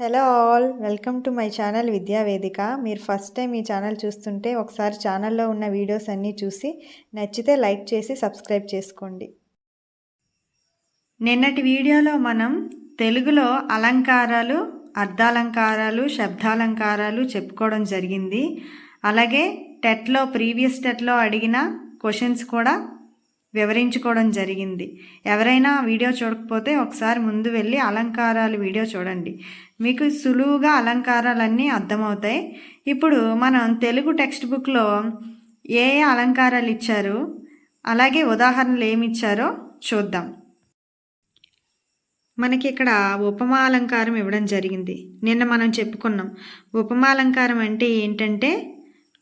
Hello all welcome to my channel Vidya Vedika మీరు first time ఈ channel చూస్తుంటే ఒకసారి ఛానల్లో ఉన్న వీడియోస్ అన్నీ చూసి నచ్చితే లైక్ చేసి సబ్స్క్రైబ్ చేసుకోండి. నిన్నటి వీడియోలో మనం తెలుగులో అలంకారాలు అర్ధాలంకారాలు శబ్దాలంకారాలు చెప్పుకోవడం జరిగింది. అలాగే టెట్లో ప్రీవియస్ టెట్లో అడిగిన క్వశ్చన్స్ కూడా వివరించుకోవడం జరిగింది. ఎవరైనా వీడియో చూడకపోతే ఒకసారి ముందు వెళ్ళి అలంకారాలు వీడియో చూడండి. మీకు సులువుగా అలంకారాలన్నీ అర్థమవుతాయి. ఇప్పుడు మనం తెలుగు టెక్స్ట్ బుక్లో ఏ ఏ అలంకారాలు ఇచ్చారు? అలాగే ఉదాహరణలు ఏమి ఇచ్చారో చూద్దాం. మనకి ఇక్కడ ఉపమా అలంకారం ఇవ్వడం జరిగింది. నిన్న మనం చెప్పుకున్నాం. ఉపమా అలంకారం అంటే ఏంటంటే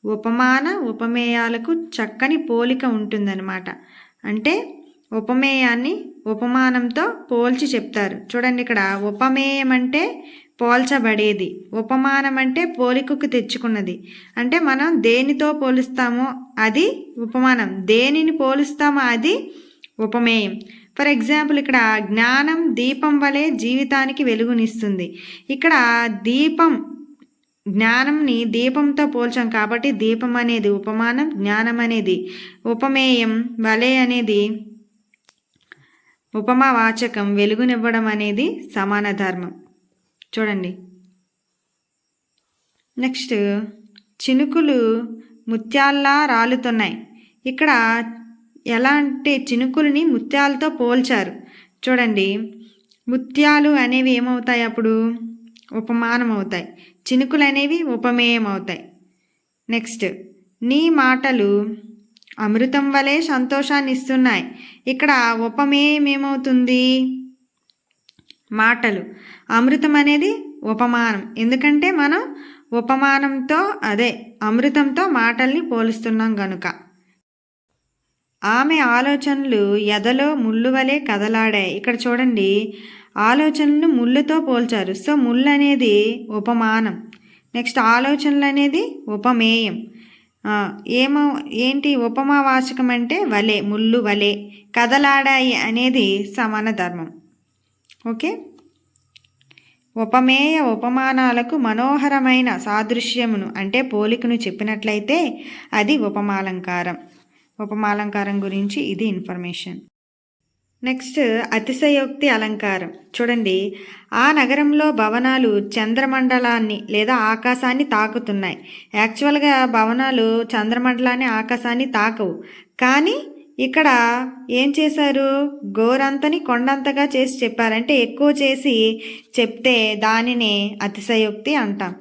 ఉపమాన ఉపమేయాలకు చక్కని పోలిక ఉంటుందన్నమాట. అంటే ఉపమేయాన్ని ఉపమానంతో పోల్చి చెప్తారు. చూడండి ఇక్కడ ఉపమేయం అంటే పోల్చబడేది. ఉపమానం అంటే పోలికకు తెచ్చుకున్నది. అంటే మనం దేనితో పోలుస్తామో అది ఉపమానం. దేనిని పోలుస్తామో అది ఉపమేయం. ఫర్ ఎగ్జాంపుల్ ఇక్కడ జ్ఞానం దీపం వలె జీవితానికి వెలుగునిస్తుంది. ఇక్కడ దీపం జ్ఞానంని దీపంతో పోల్చాం కాబట్టి దీపం అనేది ఉపమానం జ్ఞానం అనేది ఉపమేయం వలె అనేది ఉపమా వాచకం వెలుగునివ్వడం అనేది సమాన ధర్మం. చూడండి. నెక్స్ట్ చినుకులు ముత్యాల్లా రాలుతున్నాయి. ఇక్కడ ఎలా అంటే చినుకుల్ని ముత్యాలతో పోల్చారు? చూడండి. ముత్యాలు అనేవి ఏమవుతాయి అప్పుడు? ఉపమానం అవుతాయి చినుకులు అనేవి ఉపమేయం అవుతాయి నెక్స్ట్ నీ మాటలు అమృతం వలె సంతోషాన్ని ఇస్తున్నాయి ఇక్కడ ఉపమేయం ఏమవుతుంది మాటలు. అమృతం అనేది ఉపమానం. ఎందుకంటే మనం ఉపమానంతో అదే అమృతంతో మాటల్ని పోలుస్తున్నాం గనుక. ఆమె ఆలోచనలు ఎదలో ముళ్ళు వలె కదలాడాయి. ఇక్కడ చూడండి. ఆలోచనలు ముళ్ళుతో పోల్చారు. సో ముళ్ళు అనేది ఉపమానం. నెక్స్ట్ ఆలోచనలు అనేది ఉపమేయం. ఏమో ఏంటి ఉపమావాచకం అంటే వలే ముళ్ళు వలే కదలాడాయి అనేది సమాన ధర్మం. ఓకే? ఉపమేయ ఉపమానాలకు మనోహరమైన సాదృశ్యమును అంటే పోలికను చెప్పినట్లయితే అది ఉపమాలంకారం. ఉపమాలంకారం గురించి ఇది ఇన్ఫర్మేషన్. నెక్స్ట్ అతిశయోక్తి అలంకారం. చూడండి ఆ నగరంలో భవనాలు చంద్రమండలాన్ని లేదా ఆకాశాన్ని తాకుతున్నాయి. యాక్చువల్గా భవనాలు చంద్రమండలాన్ని ఆకాశాన్ని తాకవు. కానీ ఇక్కడ ఏం చేశారు? గోరంతని కొండంతగా చేసి చెప్పారంటే ఎక్కువ చేసి చెప్తే దానిని అతిశయోక్తి అంటాం.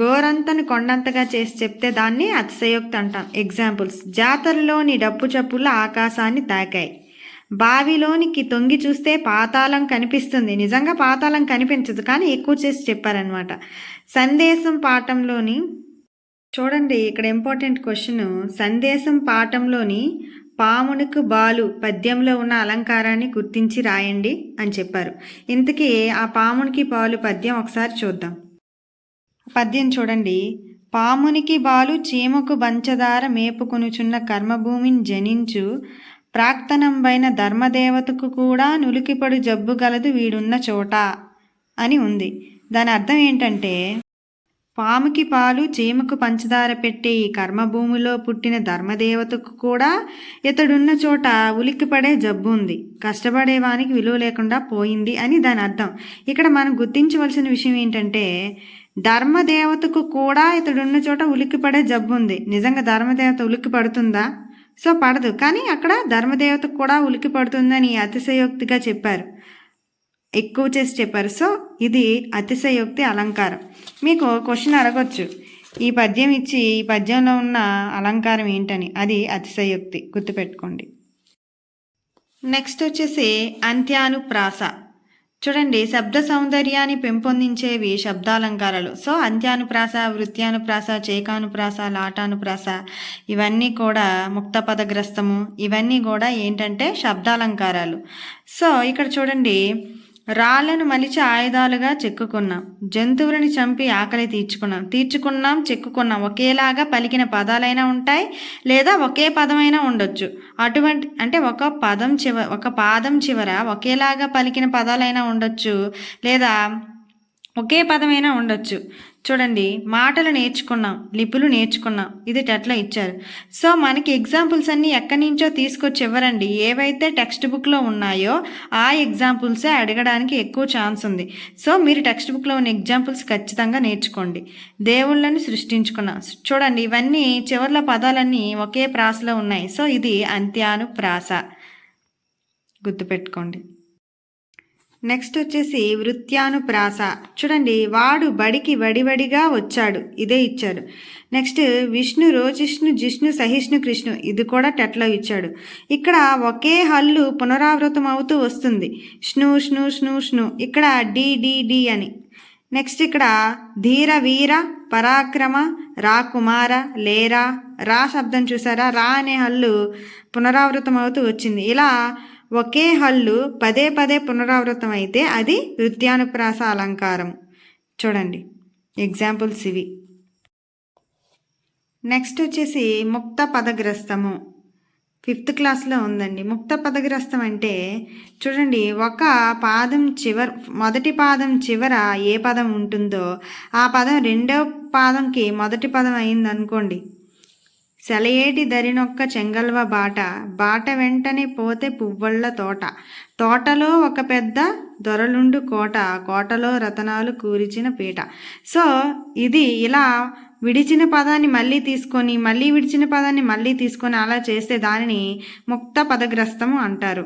గోరంతని కొండంతగా చేసి చెప్తే దాన్ని అతిశయోక్తి అంటాం. ఎగ్జాంపుల్స్ జాతరలోని డప్పు చప్పుల ఆకాశాన్ని తాకాయి. బావిలోనికి తొంగి చూస్తే పాతాళం కనిపిస్తుంది. నిజంగా పాతాళం కనిపించదు. కానీ ఎక్కువ చేసి చెప్పారనమాట సందేశం పాఠంలోని చూడండి ఇక్కడ ఇంపార్టెంట్ క్వశ్చన్. సందేశం పాఠంలోని పామునికి బాలు పద్యంలో ఉన్న అలంకారాన్ని గుర్తించి రాయండి అని చెప్పారు. ఇంతకీ ఆ పామునికి బాలు పద్యం ఒకసారి చూద్దాం. పద్యం చూడండి. పామునికి బాలు చీమకు బంచదార మేపుకొనుచున్న కర్మభూమిని జనించు ప్రాక్తనంబైన ధర్మదేవతకు కూడా నులికిపడు జబ్బు గలదు వీడున్న చోట అని ఉంది. దాని అర్థం ఏంటంటే పాముకి పాలు చీమకు పంచదార పెట్టే ఈ కర్మభూమిలో పుట్టిన ధర్మదేవతకు కూడా ఇతడున్న చోట ఉలిక్కిపడే జబ్బు ఉంది. కష్టపడేవానికి విలువ లేకుండా పోయింది అని దాని అర్థం. ఇక్కడ మనం గుర్తించవలసిన విషయం ఏంటంటే ధర్మదేవతకు కూడా ఇతడున్న చోట ఉలిక్కిపడే జబ్బు ఉంది. నిజంగా ధర్మదేవత ఉలిక్కి పడుతుందా సో పడదు. కానీ అక్కడ ధర్మదేవతకు కూడా ఉలికి పడుతుందని అతిశయోక్తిగా చెప్పారు. ఎక్కువ చేసి చెప్పారు. సో ఇది అతిశయోక్తి అలంకారం. మీకు క్వశ్చన్ అడగొచ్చు. ఈ పద్యం ఇచ్చి ఈ పద్యంలో ఉన్న అలంకారం ఏంటని. అది అతిశయోక్తి. గుర్తుపెట్టుకోండి. నెక్స్ట్ వచ్చేసి అంత్యానుప్రాస. చూడండి శబ్ద సౌందర్యాన్ని పెంపొందించేవి శబ్దాలంకారాలు. సో అంత్యానుప్రాస వృత్యానుప్రాస చేకానుప్రాస లాటానుప్రాస ఇవన్నీ కూడా ముక్త పదగ్రస్తము ఇవన్నీ కూడా ఏంటంటే శబ్దాలంకారాలు. సో ఇక్కడ చూడండి రాళ్ళను మలిచి ఆయుధాలుగా చెక్కుకున్నాం. జంతువులని చంపి ఆకలి తీర్చుకున్నాం. తీర్చుకున్నాం చెక్కుకున్నాం. ఒకేలాగా పలికిన పదాలైనా ఉంటాయి లేదా ఒకే పదమైనా ఉండొచ్చు. అటువంటి అంటే ఒక పదం చివ ఒక పాదం చివర ఒకేలాగా పలికిన పదాలైనా ఉండొచ్చు లేదా ఒకే పదమైనా ఉండొచ్చు. చూడండి మాటలు నేర్చుకున్నాం లిపులు నేర్చుకున్నాం ఇది టెట్లో ఇచ్చారు. సో మనకి ఎగ్జాంపుల్స్ అన్నీ ఎక్కడి నుంచో తీసుకొచ్చి ఇవ్వరండి ఏవైతే టెక్స్ట్ బుక్లో ఉన్నాయో ఆ ఎగ్జాంపుల్సే అడగడానికి ఎక్కువ ఛాన్స్ ఉంది. సో మీరు టెక్స్ట్ బుక్లో ఉన్న ఎగ్జాంపుల్స్ ఖచ్చితంగా నేర్చుకోండి. దేవుళ్ళని సృష్టించుకున్నాం చూడండి ఇవన్నీ చివర్ల పదాలన్నీ ఒకే ప్రాసలో ఉన్నాయి. సో ఇది అంత్యాను ప్రాస గుర్తుపెట్టుకోండి. నెక్స్ట్ వచ్చేసి వృత్యానుప్రాస. చూడండి వాడు బడికి వడివడిగా వచ్చాడు. ఇదే ఇచ్చాడు నెక్స్ట్ విష్ణు రోజిష్ణు జిష్ణు సహిష్ణు కృష్ణు ఇది కూడా టెట్లో ఇచ్చాడు. ఇక్కడ ఒకే హల్లు పునరావృతం అవుతూ వస్తుంది. ష్ణు ష్ణు ష్ణు ష్ణు. ఇక్కడ డి డి డి అని. నెక్స్ట్ ఇక్కడ ధీర వీర పరాక్రమ రా కుమార లేరా రా శబ్దం చూసారా? రా అనే హల్లు పునరావృతం అవుతూ వచ్చింది. ఇలా ఒకే హల్లు పదే పదే పునరావృతం అయితే అది నృత్యానుప్రాస అలంకారం. చూడండి. ఎగ్జాంపుల్స్ ఇవి. నెక్స్ట్ వచ్చేసి ముక్త పదగ్రస్తము ఫిఫ్త్ క్లాస్లో ఉందండి. ముక్త పదగ్రస్తం అంటే చూడండి ఒక పాదం చివర మొదటి పాదం చివర ఏ పదం ఉంటుందో ఆ పదం రెండవ పాదంకి మొదటి పదం అయిందనుకోండి. సెలయేటి దరినొక్క చెంగల్వ బాట బాట వెంటనే పోతే పువ్వళ్ళ తోట. తోటలో ఒక పెద్ద దొరలుండు కోట కోటలో రతనాలు కూరిచిన పీట. సో ఇది ఇలా విడిచిన పదాన్ని మళ్ళీ తీసుకొని మళ్ళీ విడిచిన పదాన్ని మళ్ళీ తీసుకొని అలా చేస్తే దానిని ముక్త పదగ్రస్తము అంటారు.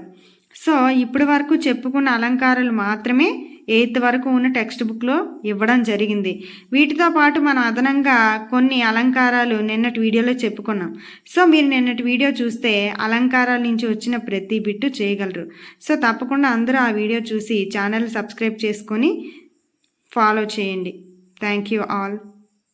సో ఇప్పటి వరకు చెప్పుకున్న అలంకారాలు మాత్రమే ఎయిత్ వరకు ఉన్న టెక్స్ట్ బుక్లో ఇవ్వడం జరిగింది. వీటితో పాటు మనం అదనంగా కొన్ని అలంకారాలు నిన్నటి వీడియోలో చెప్పుకున్నాం. సో మీరు నిన్నటి వీడియో చూస్తే అలంకారాల నుంచి వచ్చిన ప్రతి బిట్టు చేయగలరు. సో తప్పకుండా అందరూ ఆ వీడియో చూసి ఛానల్ సబ్స్క్రైబ్ చేసుకొని ఫాలో చేయండి. Thank you all.